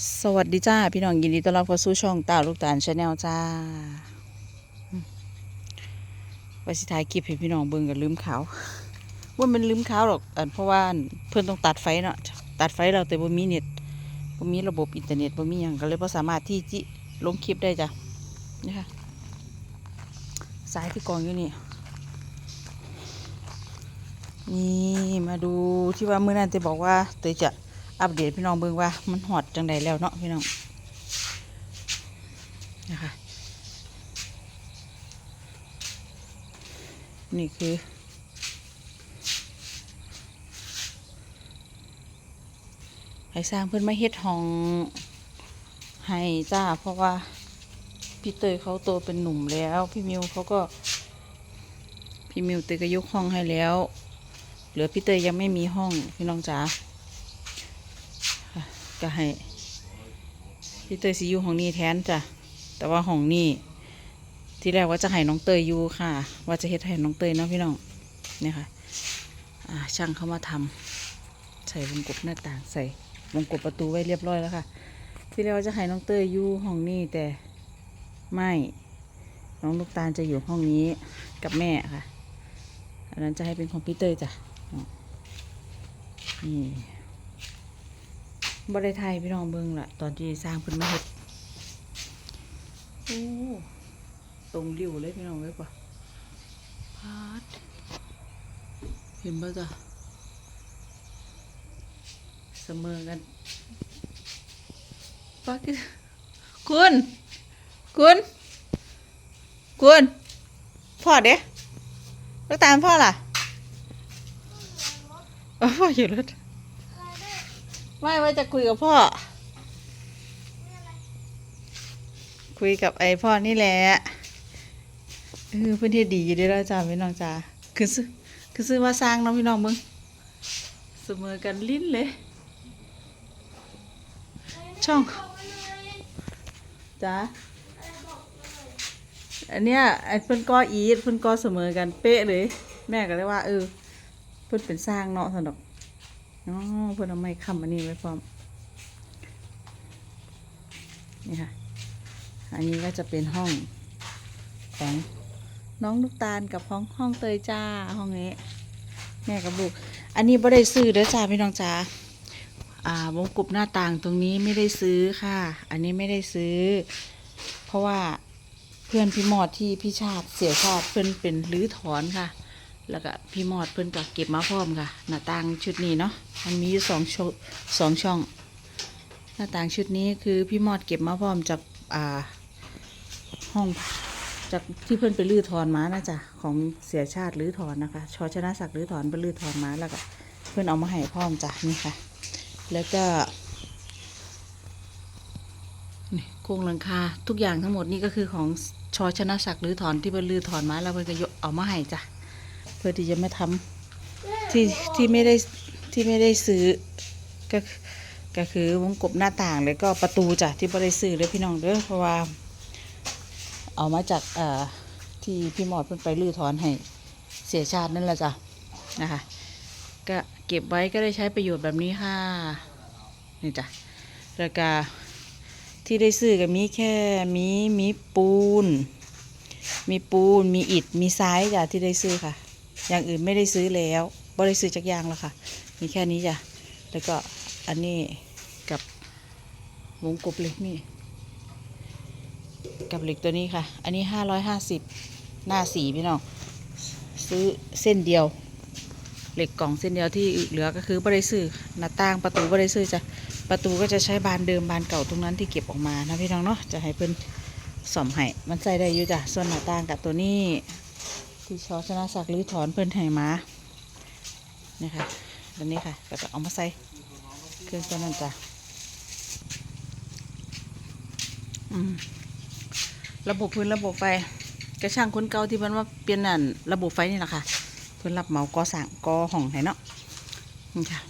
สวัสดีจ้า พี่น้องยินดีต้อนรับเข้าสู่ช่องตาลูกตาลชาแนลจ้าว่าสิถ่ายคลิปให้พี่น้องเบิ่งกันลืมขาวว่ามันลืมขาวหรอกอันเพราะว่าเพิ่อนต้องตัดไฟเนาะตัดไฟเราแต่บ่มีเน็ตบ่มีระบบอินเทอร์เน็ตบ่มีหยังก็เลยบ่สามารถที่จิลงคลิปได้จ้ะนี่ค่ะสายที่กองอยู่นี่นี่มาดูที่ว่าเมื้อนั้นเตยบอกว่าเตยจะ อัปเดตพี่น้องเบิ่งว่า มันหอดจังใดแล้วเนาะพี่น้องนะคะนี่คือให้สร้างเพื่อนมาเฮ็ดห้องให้จ้า เพราะว่าพี่เตยเขาโตเป็นหนุ่มแล้ว พี่มิวเขาก็ พี่มิวเตยก็ยกห้องให้แล้ว เหลือพี่เตยยังไม่มีห้องพี่น้องจ๋า ก็ให้พี่เตยสิอยู่ห้องนี้แทนจ้ะแต่ว่าห้องนี้ที่แรกว่าจะให้น้องเตยอยู่ค่ะ ว่าจะเฮ็ดให้น้องเตยเนาะพี่น้องเนี่ยค่ะช่างเข้ามาทำใส่วงกบหน้าต่างใส่วงกบประตูไว้เรียบร้อยแล้วค่ะ ที่แรกว่าจะให้น้องเตยอยู่ห้องนี้แต่ไม่น้องลูกตาลจะอยู่ห้องนี้กับแม่ค่ะอันนั้นจะให้เป็นของพี่เตยจ้ะนี่ บริไทยพี่น้องเบิ่งละตอนที่สร้างเพิ่นมาเฮ็ดโอ้ตรงริ้วเลยพี่น้องเลยป่ะพาดเห็นป่ะจ้ะเสมอกันปักคุณ คุณ คุณ พ่อเด้แล้วตามพ่อล่ะอ๋อพ่ออยู่รถ ไม่ว่าจะคุยกับพ่อ คุยกับไอพ่อนี่แหละเออเพื่อนที่ดีอยู่เด้อจ้าพี่น้องจ้าคือซื้อคือซื้อมาสร้างน้องพี่น้องมึงเสมอกันลิ้นเลย ช่องจ้าอันเนี้ยไอเพิ่นก็อีดเพิ่นก็เสมอกันเป๊ะเลย แม่ก็เลยว่าเออเพิ่นเป็นสร้างเนาะสนุก อ๋อเพื่อนเอาไม้ค้ำอันนี้ไว้พร้อม นี่ค่ะ อันนี้ก็จะเป็นห้องของน้องลูกตาลกับห้องห้องเตยจ้าห้องนี้แม่กับลูก อันนี้ไม่ได้ซื้อเด้อจ้าพี่น้องจ้าอ่าวงกบหน้าต่างตรงนี้ไม่ได้ซื้อค่ะ อันนี้ไม่ได้ซื้อ เพราะว่าเพื่อนพี่มอดที่พี่ชาติเสียชาติเพื่อนเป็นรื้อถอนค่ะ แล้วก็พี่มอดเพิ่นก็เก็บมาพร้อมค่ะ หน้าต่างชุดนี้เนาะมันมีอยู่สองช่องสองช่อง หน้าต่างชุดนี้คือพี่มอดเก็บมาพร้อมจากอ่าห้องจากที่เพิ่อนไปลื้อถอนมานะจ๊ะของเสียชาติลื้อถอนนะคะชอชนะศักดิ์ลื้อถอนไปลื้อถอนมาแล้วก็เพิ่อนเอามาให้พร้อมจ้ะนี่ค่ะ แล้วก็นี่โครงหลังคาทุกอย่างทั้งหมดนี่ก็คือของชอชนะศักดิ์ลื้อถอนที่เพิ่นลื้อถอนมาแล้วเพิ่นก็ยกเอามาให้จ้ะ เพื่อที่จะไม่ทำที่ที่ไม่ได้ที่ไม่ได้ซื้อก็ก็คือวงกบหน้าต่างแล้วก็ประตูจ้ะที่ไม่ได้ซื้อเลยพี่น้องเด้อเพราะว่า เอามาจากเอ่อที่พี่หมอดเพิ่นไปรื้อถอนให้เสียชาตินั่นแหละจ้ะนะคะก็เก็บไว้ก็ได้ใช้ประโยชน์แบบนี้ค่ะนี่จ้ะแล้วก็ที่ได้ซื้อก็มีแค่มีมีปูน มีปูนมีอิฐมีทรายจ้ะที่ได้ซื้อค่ะ อย่างอื่นไม่ได้ซื้อแล้วบ่ได้ซื้อจากยางแล้วค่ะ มีแค่นี้จ้ะ แล้วก็อันนี้กับวงกบเหล็กนี่ กับเหล็กตัวนี้ค่ะ อันนี้ห้าร้อยห้าสิบหน้าสีพี่น้องซื้อเส้นเดียว เหล็กกล่องเส้นเดียวที่เหลือก็คือบ่ได้ซื้อหน้าต่างประตูบ่ได้ซื้อจ้ะประตูก็จะใช้บานเดิมบานเก่าตรงนั้นที่เก็บออกมานะพี่น้องเนาะจะให้เพิ่นสอมให้มันใส่ได้อยู่จ้ะส่วนหน้าต่างกับตัวนี้ ที่ชอชนะศักดิ์หรือถอนเพิ่นให้มานี่ค่ะตัวนี้ค่ะก็จะเอามาใส่เครื่องตัวนั้นจ้ะอืมระบบพื้นระบบไฟกระช่างคนเก่าที่เพิ่นว่าเปลี่ยนนั่นระบบไฟนี่แหละค่ะเพิ่นรับเหมาก่อสร้างก่อห้องให้เนาะนี่ค่ะ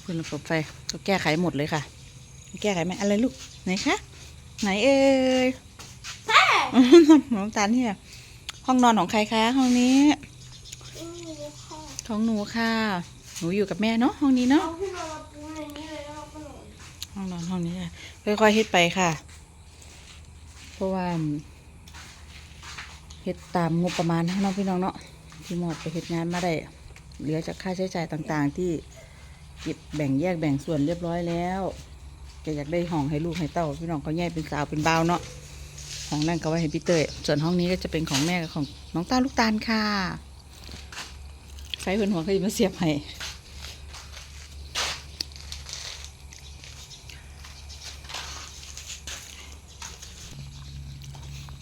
เพิ่นระบบไฟก็แก้ไขหมดเลยค่ะ แก้ไขไหมอะไรลูกไหนคะไหนเอ่ยน้องตาลเนี่ย ห้องนอนของใครคะห้องนี้ ของหนูค่ะ หนูอยู่กับแม่เนาะห้องนี้เนาะห้องนอนห้องนี้ค่ะค่อยๆเฮ็ดไปค่ะ เพราะว่าเฮ็ดตามงบประมาณให้น้องพี่น้องเนาะพี่หมดไปเฮ็ดงานมาได้เหลือจากค่าใช้จ่ายต่างๆ ที่เก็บแบ่งแยกแบ่งส่วนเรียบร้อยแล้วก็อยากได้ห้องให้ลูกให้เต้าพี่น้องเขาแยกเป็นสาวเป็นบ่าวเนาะ ห้องนั่นก็ไว้ให้พี่เตยส่วนห้องนี้ก็จะเป็นของแม่กับของน้องตาลูกตาลค่ะใช้เพื่อนหัวเขาจะมาเสียบให้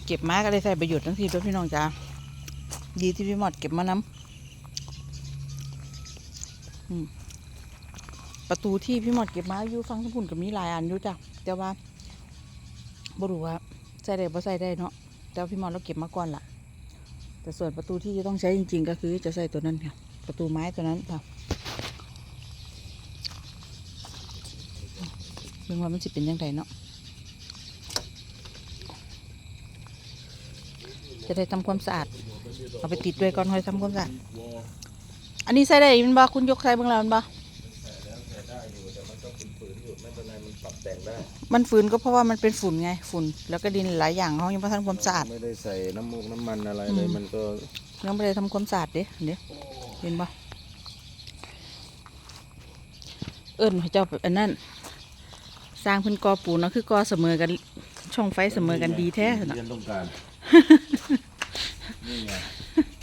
เก็บมาก็ได้ใส่ประโยชน์ทั้งทีด้วยพี่น้องจ้าดีที่พี่หมอดเก็บมาน้ำประตูที่พี่หมอดเก็บมาอยู่ฟังทั้งพุ่นก็มีหลายอันอยู่จ้ะแต่ว่าบ่รู้ว่า ส่ได้บ่ใส่ได้เนาะแต่ว่าพี่มอดเราเก็บมาก่อนล่ะ แต่ส่วนประตูที่จะต้องใช้จริง ๆ ก็คือจะใส่ตัวนั้นค่ะ ประตูไม้ตัวนั้นค่ะเรื่องว่ามันสิเป็นยังไงเนาะจะได้ทำความสะอาดเอาไปติดด้วยก่อนค่อยทำความสะอาดอันนี้ใส่ได้มันบ่คุณยกใส่เบ้างแล้วมันบ่ มันฝืนก็เพราะว่ามันเป็นฝุ่นไงฝุ่น แล้วก็ดินหลายอย่างเขายังไม่ทำความสะอาดไม่ได้ใส่น้ำมูกน้ำมันอะไรเลยอืมมันก็ยังไม่ได้ทำความสะอาดเด้เดี๋ยวเห็นบ่เอิ้นให้เจ้าแบบอันนั้นสร้างเพิ่นกอปูนเนาะคือกอเสมอกันช่องไฟเสมอกันดีแท้น่ะเรียนต้องการนี่ไง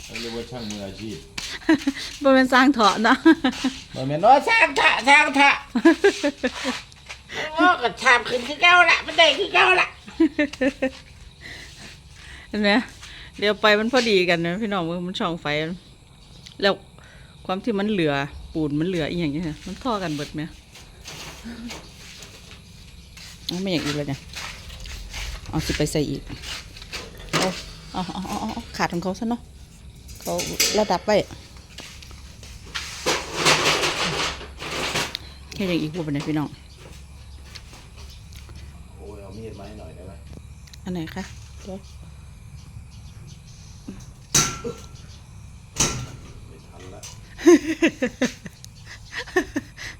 เขาเรียกว่าช่างมืออาชีพบ่เป็นสร้างเถาะเนาะมันเป็นว่าช่างทะช่างทะ ว่าก็ชามขึ้นคือเก้าละมันได้คือเก้าละเห็นไหมเดี๋ยวไปมันพอดีกันนะพี่น้องมันช่องไฟ แล้วความที่มันเหลือปูนมันเหลืออีกอย่างเงี้ยมันท่อกันเบิดไหมเอไม่อย่างอีกเลยเนี่ยเอาสิไปใส่อีกเอาเอาเอาเอาเอาขาดของเขาซะเนาะเขาระดับไปแค่อย่างอีกพวกเป็นไงพี่น้อง โอ้ยเอามีดมาให้หน่อยได้ไหม อันไหนคะเดี๋ยวไม่ทันละ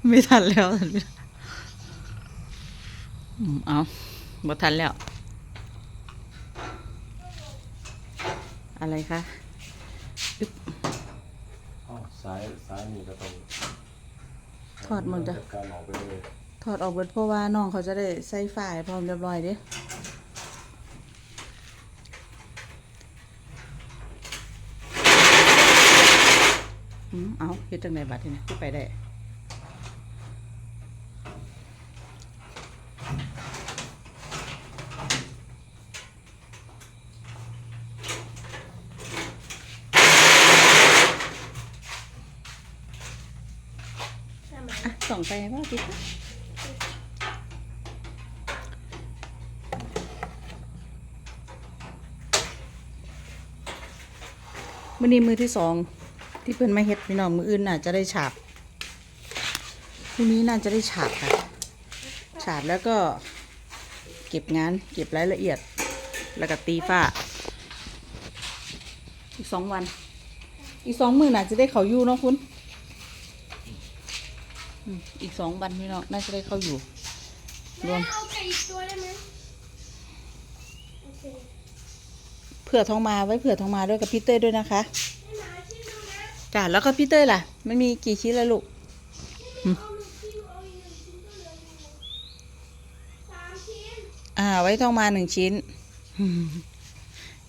ไม่ทันแล้วอืมเอาบ่ทันแล้ว อะไรคะอ้าวซ้ายซ้ายนี่ก็ต้องถอดหมดจ้ะจัดการออกไปเลยถอดออกเบิดเพราะว่าน้องเขาจะได้ใส่ฝ่ายพร้อมเรียบร้อยเด้อืม เอาเฮ็ดจังไดบัดทีนี้ที่ไปได้อะส่องไปว่าดิคะมือนี้มือที่สอง ที่เพิ่นมาเฮ็ดพี่น้องมืออื่นน่าจะได้ฉาบพรุ่งนี้น่าจะได้ฉาบค่ะ ฉาบแล้วก็เก็บงานเก็บรายละเอียด แล้วก็ตีฝ้า อีกสองวัน อีกสองมือน่าจะได้เขาอยู่เนาะคุณอืมอีกสองวันพี่น้องน่าจะได้เข้าอยู่รวมเอาไก่อีกตัวได้ไหมโอเคเผื่อทองมาไว้เผื่อทองมาด้วยกับพี่เต้ยด้วยนะคะ จ้ะแล้วก็พี่เต้ยล่ะ มันมีกี่ชิ้นล้วลูกอ่าอีกหนึ่งชิ้นก็เหลืออยู่สามชิ้นอ่า ไว้ทองมาหนึ่งชิ้น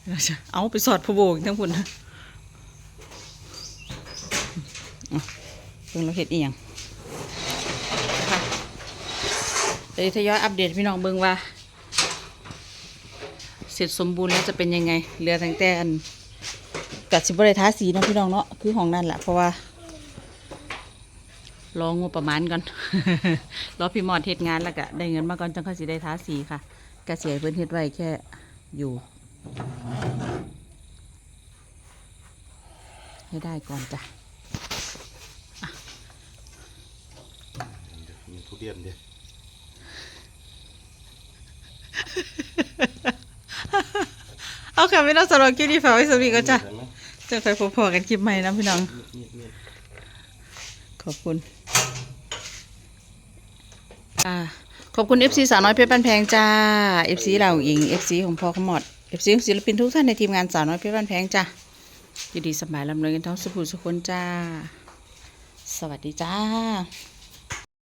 เราจะเอาไปสอดพะโบกทั้งคุณนะเพิ่งเราเห็ดอียงเดี๋ยวทยอยอัปเดตพี่น้องเบิ่งว่า เสร็จสมบูรณ์แล้วจะเป็นยังไง เหลือตั้งแต่อัน กัดสิบได้ทาสีเนาะพี่น้องเนาะคือของนั่นแหละเพราะว่า รองบประมาณก่อน รอพี่มอดเฮ็ดงานแล้วก็ได้เงินมาก่อนจังค่อยสิได้ทาสีค่ะกระเสียเพิ่นเฮ็ดไว้แค่อยู่ ให้ได้ก่อนจ้ะมีทุเรียนดิเอาค่ะพี่น้องสำหรับคลิปนี้ฝากไว้สำหรับนี้ก็จ้ะเห็นไหม จะใส่พอๆกันคลิปใหม่นะพี่น้อง ขอบคุณ อ่า ขอบคุณ FC สาวน้อยเพชรบ้านแพงจ้า FC เราอิง FC ของพ่อขมอด FC ของศิลปินทุกท่านในทีมงานสาวน้อยเพชรบ้านแพงจ้าอยู่ดีสบายลำเลยกันทั้งสุขุสุขคนจ้า สวัสดีจ้า